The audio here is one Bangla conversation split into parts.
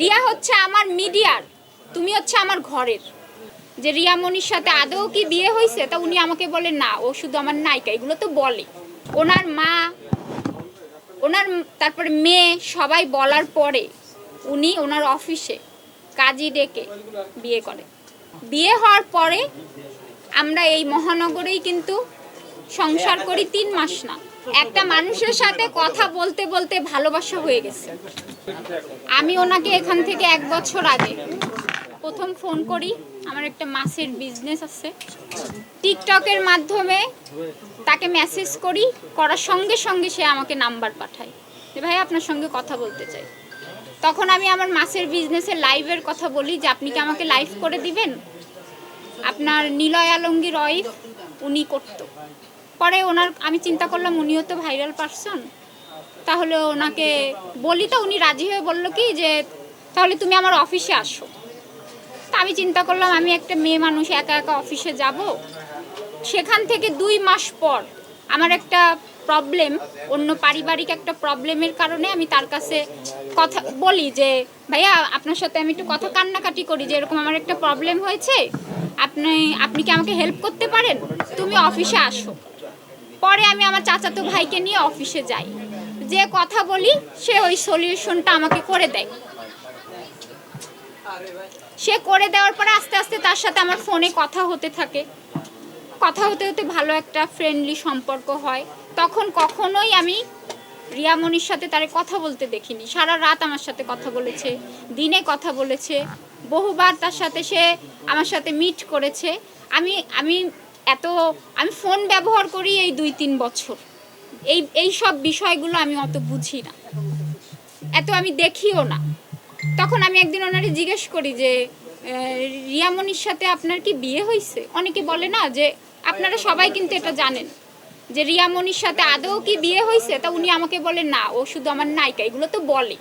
রিয়া হচ্ছে আমার মিডিয়ার, তুমি হচ্ছে আমার ঘরের। যে রিয়া মনির সাথে আদৌ কি বিয়ে হয়েছে, তা উনি আমাকে বলে, না, ও শুধু আমার নায়িকা। এগুলো তো বলে। ওনার মা, ওনার তারপরে মেয়ে, সবাই বলার পরে উনি ওনার অফিসে কাজী ডেকে বিয়ে করে। বিয়ে হওয়ার পরে আমরা এই মহানগরেই কিন্তু সংসার করি তিন মাস না। একটা মানুষের সাথে কথা বলতে বলতে ভালোবাসা হয়ে গেছে। আমি ওনাকে এখান থেকে এক বছর আগে প্রথম ফোন করি। আমার একটা মাছের বিজনেস আছে। টিকটকের মাধ্যমে তাকে মেসেজ করি। করার সঙ্গে সঙ্গে সে আমাকে নাম্বার পাঠায় যে, ভাই, আপনার সঙ্গে কথা বলতে চাই। তখন আমি আমার মাছের বিজনেসের লাইভের কথা বলি যে, আপনি কি আমাকে লাইভ করে দিবেন? আপনার নিলয় আলমগীর ওয়াইফ, উনি করতো। পরে ওনার, আমি চিন্তা করলাম উনিও তো ভাইরাল পারসন তাহলে ওনাকে বলি তো, উনি রাজি হয়ে বলল কি যে, তাহলে তুমি আমার অফিসে আসো। তা আমি চিন্তা করলাম, আমি একটা মেয়ে মানুষ, একা একা অফিসে যাব। সেখান থেকে দুই মাস পর আমার একটা প্রবলেম অন্য পারিবারিক একটা প্রবলেমের কারণে আমি তার কাছে কথা বলি যে, ভাইয়া, আপনার সাথে আমি একটু কথা কান্নাকাটি করি যে, এরকম আমার একটা প্রবলেম হয়েছে। আপনি আপনি কি আমাকে হেল্প করতে পারেন? তুমি অফিসে আসো। পরে আমি আমার চাচাতো ভাইকে নিয়ে অফিসে যাই। যে কথা বলি, সে ওই সলিউশনটা আমাকে করে দেয়। সে করে দেওয়ার পরে আস্তে আস্তে তার সাথে আমার ফোনে কথা হতে থাকে। কথা হতে হতে ভালো একটা ফ্রেন্ডলি সম্পর্ক হয়। তখন কখনোই আমি রিয়ামণির সাথে তারে কথা বলতে দেখিনি। সারা রাত আমার সাথে কথা বলেছে, দিনে কথা বলেছে। বহুবার তার সাথে সে আমার সাথে মিট করেছে। আমি আমি এত আমি ফোন ব্যবহার করি এই দুই তিন বছর। এই এই সব বিষয়গুলো আমি অত বুঝি না। এত আমি দেখিও না। তখন আমি একদিন ওনারে জিজ্ঞেস করি যে আহ, রিয়ামণির সাথে আপনার কি বিয়ে হয়েছে অনেকে বলে না যে আপনারা সবাই কিন্তু এটা জানেন যে রিয়ামণির সাথে আদৌ কি বিয়ে হয়েছে তা উনি আমাকে বলে না ও শুধু আমার নায়িকা এগুলো তো বলে।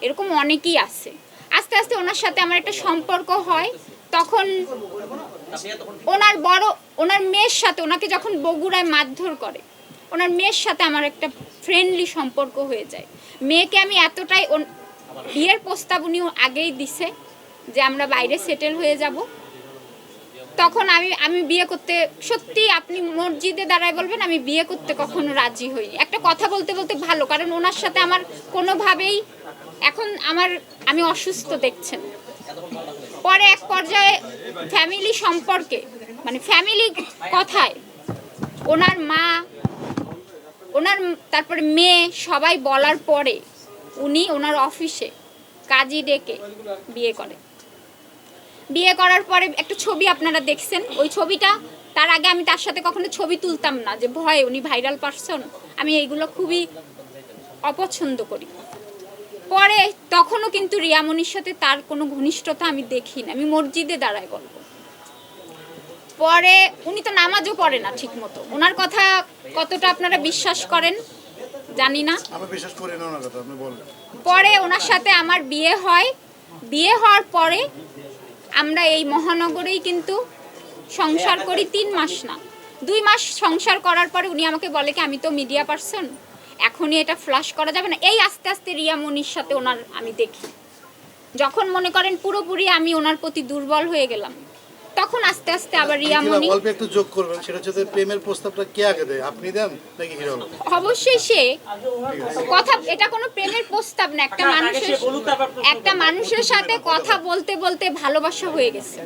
এরকম অনেকেই আছে। আস্তে আস্তে ওনার সাথে আমার একটা সম্পর্ক হয়। তখন ওনার বড়, ওনার মেয়ের সাথে, ওনাকে যখন বগুড়ায় মারধর করে, ওনার মেয়ের সাথে আমার একটা ফ্রেন্ডলি সম্পর্ক হয়ে যায়। মেয়েকে আমি এতটাই বিয়ের প্রস্তাব উনি আগেই দিছে যে আমরা বাইরে সেটেল হয়ে যাব। তখন আমি আমি বিয়ে করতে, সত্যি আপনি মসজিদে দাঁড়ায় বলবেন, আমি বিয়ে করতে কখনো রাজি হইনি। একটা কথা বলতে বলতে ভালো, কারণ ওনার সাথে আমার কোনোভাবেই এখন আমার, আমি অসুস্থ দেখছেন। পরে এক পর্যায়ে ফ্যামিলি সম্পর্কে মানে ফ্যামিলি কথায় ওনার মা, ওনার তারপরে মেয়ে সবাই বলার পরে উনি ওনার অফিসে কাজী ডেকে বিয়ে করে। বিয়ে করার পরে একটা ছবি আপনারা দেখছেন? ওই ছবিটা তার আগে আমি তার সাথে কখনো ছবি তুলতাম না যে ভয় উনি ভাইরাল পারসন আমি এইগুলো খুবই অপছন্দ করি। পরে তখনও কিন্তু রিয়ামনির সাথে তার কোনো ঘনিষ্ঠতা আমি দেখি না আমি মসজিদে দাঁড়ায় গল্প পরে উনি তো নামাজও পড়ে না ঠিক মতো ওনার কথা কতটা আপনারা বিশ্বাস করেন জানি না। পরে ওনার সাথে আমার বিয়ে হয়। বিয়ে হওয়ার পরে আমরা এই মহানগরেই কিন্তু সংসার করি তিন মাস না। দুই মাস সংসার করার পরে উনি আমাকে বলে কি আমি তো মিডিয়া পারসন এখনই এটা ফ্লাশ করা যাবে না। এই আস্তে আস্তে রিয়া মনির সাথে ওনার আমি দেখি। যখন মনে করেন পুরোপুরি আমি ওনার প্রতি দুর্বল হয়ে গেলাম তখন আস্তে আস্তে আবার রিয়া মনি অল্প একটু যোগ করবেন? সেটা হচ্ছে প্রেমের প্রস্তাবটা কে আগে দেয়? আপনি দেন নাকি হিরো? অবশ্যই সে কথা এটা কোনো প্রেমের প্রস্তাব না। একটা মানুষের একটা মানুষের সাথে কথা বলতে বলতে ভালোবাসা হয়ে গেছে।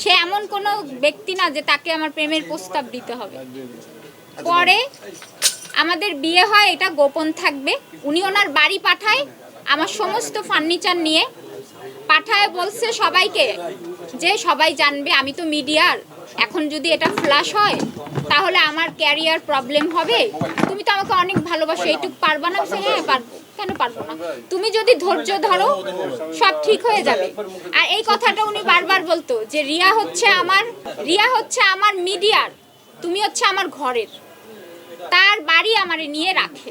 সে এমন কোনো ব্যক্তি না যে তাকে আমার প্রেমের প্রস্তাব দিতে হবে। পরে আমাদের বিয়ে হয়, এটা গোপন থাকবে। উনি ওনার বাড়ি পাঠায়, আমার সমস্ত ফার্নিচার নিয়ে পাঠায় বলছে সবাইকে যে সবাই জানবে, আমি তো মিডিয়ার। এখন যদি এটা ফ্লাশ হয়, তাহলে আমার ক্যারিয়ার প্রবলেম হবে। তুমি তো আমাকে অনেক ভালোবাসো, এইটুকু পারবা না? হ্যাঁ পারব। কেন পারব না? তুমি যদি ধৈর্য ধরো, সব ঠিক হয়ে যাবে। আর এই কথাটা উনি বারবার বলতো যে, রিয়া হচ্ছে আমার, রিয়া হচ্ছে আমার মিডিয়ার, তুমি হচ্ছে আমার ঘরের। তার বাড়ি আমারে নিয়ে রাখে।